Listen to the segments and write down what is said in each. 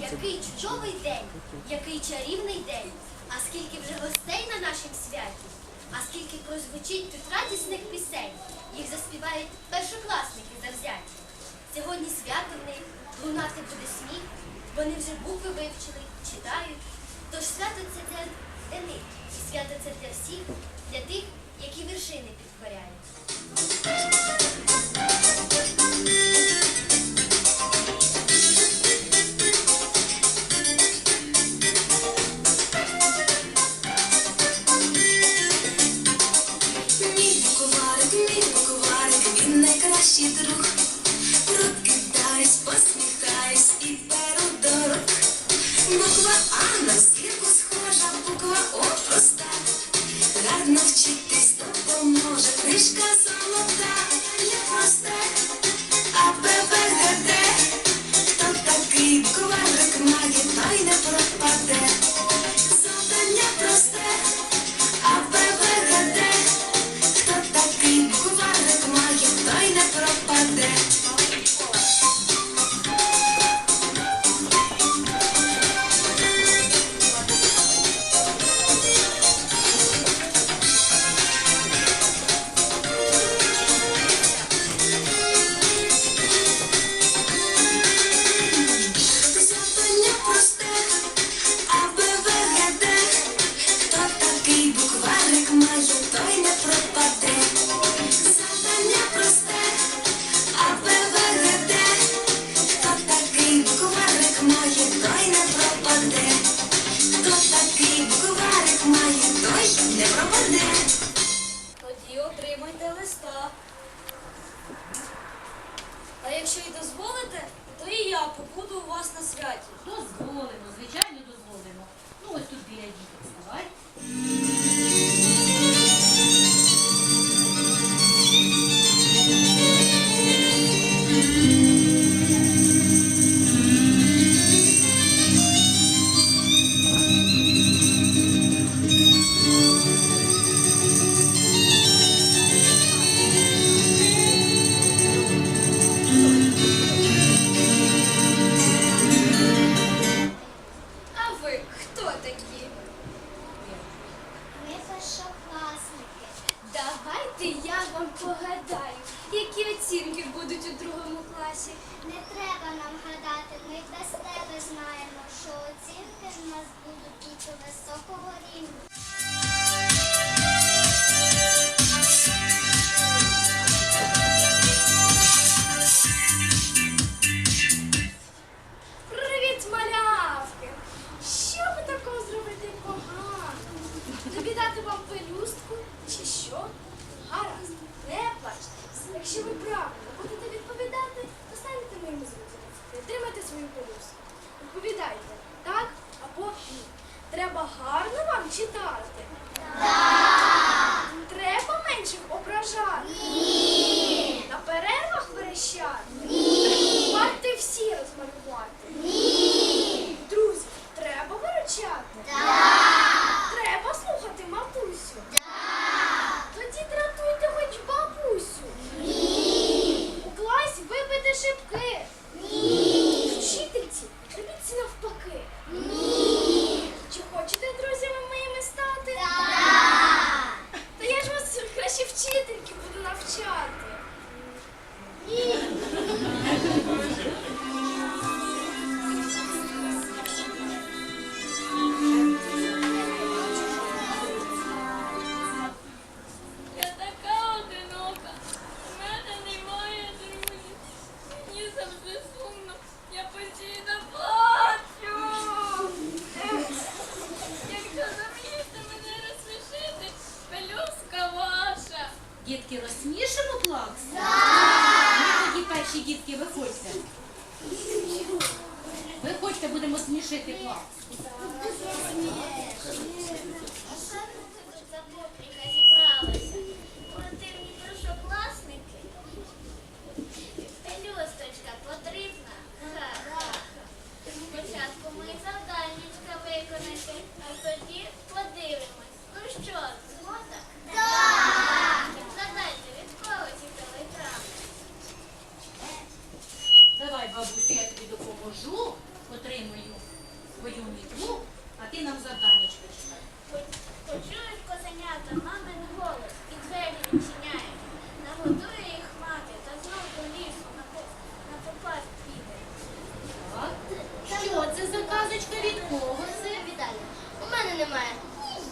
Який чудовий день, який чарівний день, а скільки вже гостей на нашім святі, а скільки прозвучить тут радісних пісень, їх заспівають першокласники завзяті. Сьогодні свято в них, лунати буде сміх, вони вже букви вивчили, читають. Тож свято це для, для них, і свято це для всіх, для тих, які вершини підкоряють. які оцінки будуть у другому класі? Не треба нам гадати, ми без тебе знаємо, що оцінки в нас будуть тільки високого рівня.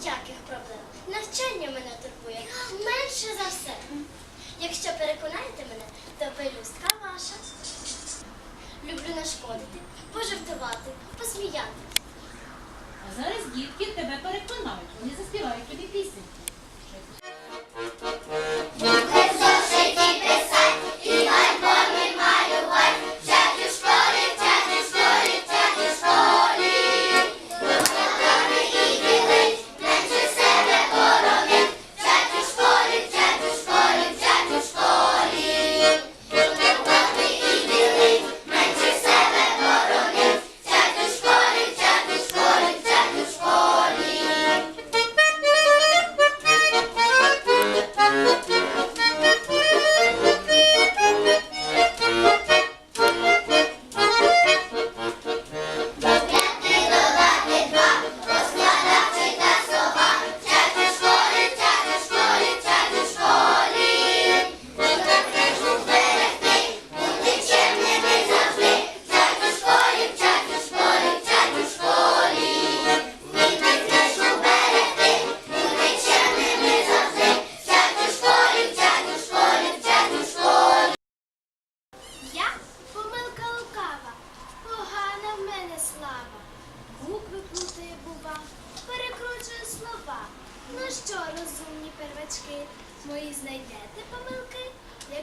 Ніяких проблем. Навчання мене турбує менше за все. Якщо переконаєте мене, то пелюстка ваша. Люблю нашкодити, пожартувати, посміяти. А зараз дітки тебе переконають. Вони заспівають тобі пісеньку.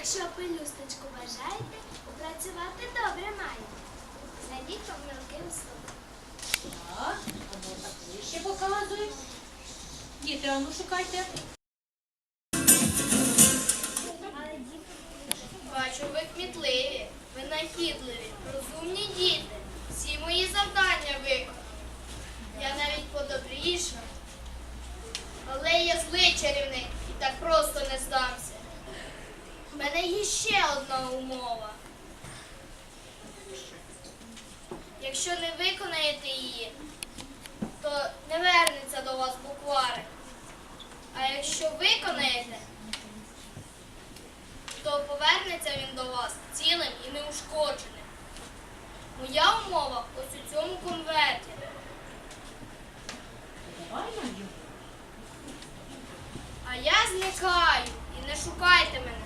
Якщо пелюсточку бажаєте, працювати добре маєте. Знайдіть помилки у слові. Так, а ну так вище показуй. Діти, а ну шукайте. Якщо не виконаєте її, то не вернеться до вас букварик. А якщо виконаєте, то повернеться він до вас цілим і неушкодженим. Моя умова ось у цьому конверті. А я зникаю і не шукайте мене.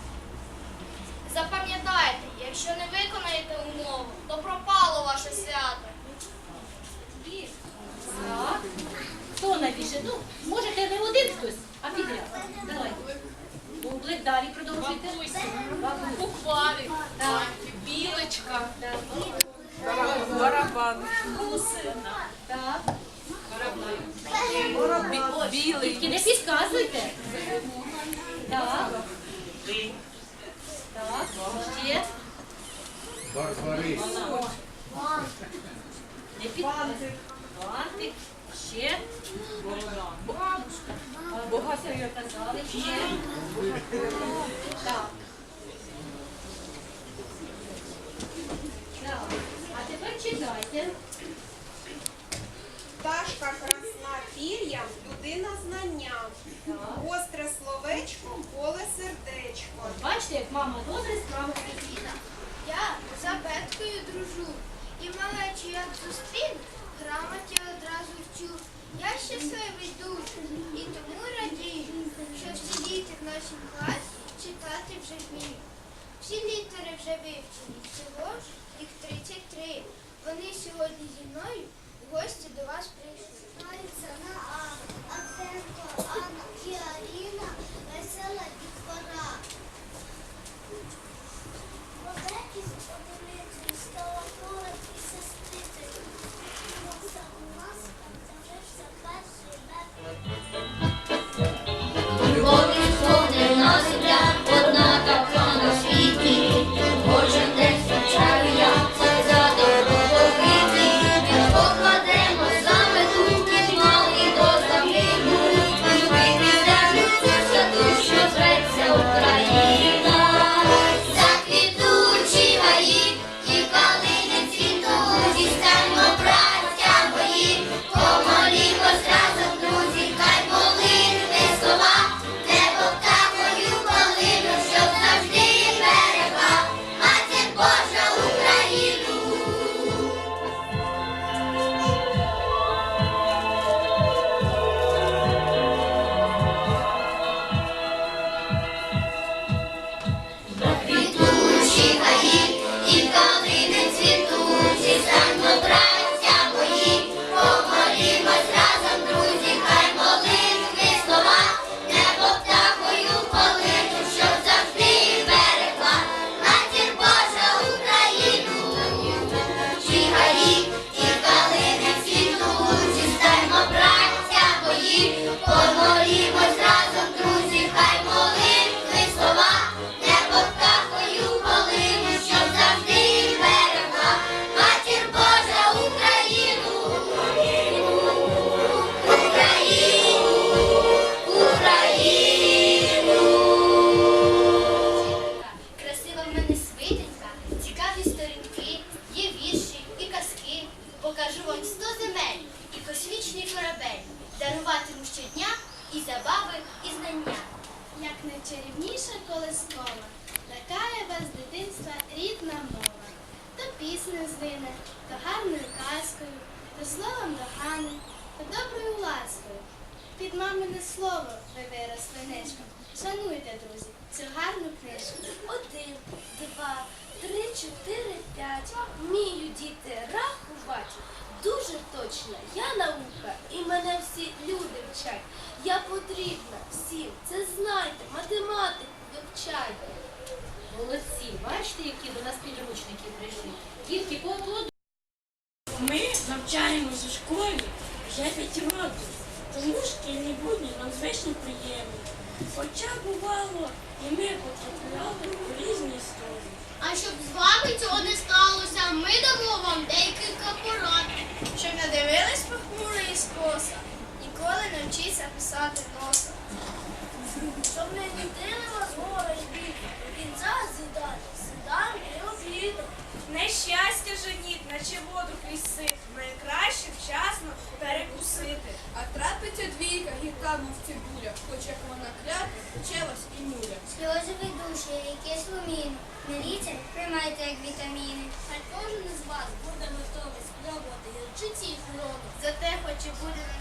Запам'ятайте, якщо не виконаєте умову, то пропало ваше свято. Так. Хто напише? Ну, можете не один хтось, а підряд. Давай. Бублик, далі продовжуйте. Бабусь. Букварик, Так. білочка, Барабан. Так. Білий. Тільки не підказуйте. Так. Так. Ще. Барбарис. Не. Бантик. Ще. Богася я казали. Ще. Так. Так. А тепер читайте. Пташка красна пір'ям, людина знання. Гостре словечко, поле сердечко. Бачите, як мама добре дітьми. Я за Беткою дружу. І малечу як зустріну, грамоті одразу вчу. Я щасливий дуже і тому радію, що всі діти в нашій класі читати вже вміють. Всі літери вже вивчені, всього ж їх 33. Вони сьогодні зі мною в гості до вас прийшли. Мається на А, Артемко, Анна і Аріна, чотири, п'ять. мію діти рахувати. Дуже точно, я наука і мене всі люди вчать. Я потрібна всім. Це знайте, математику вивчайте. Молодці, бачите, які до нас підручники прийшли. Тільки поаплодуйте. Ми навчаємося в школі вже п'ять років. Тому шкільні будні нам звично приємні. Хоча бувало, і ми потрапляли у різні історії. А щоб з вами цього не сталося, ми... you wouldn't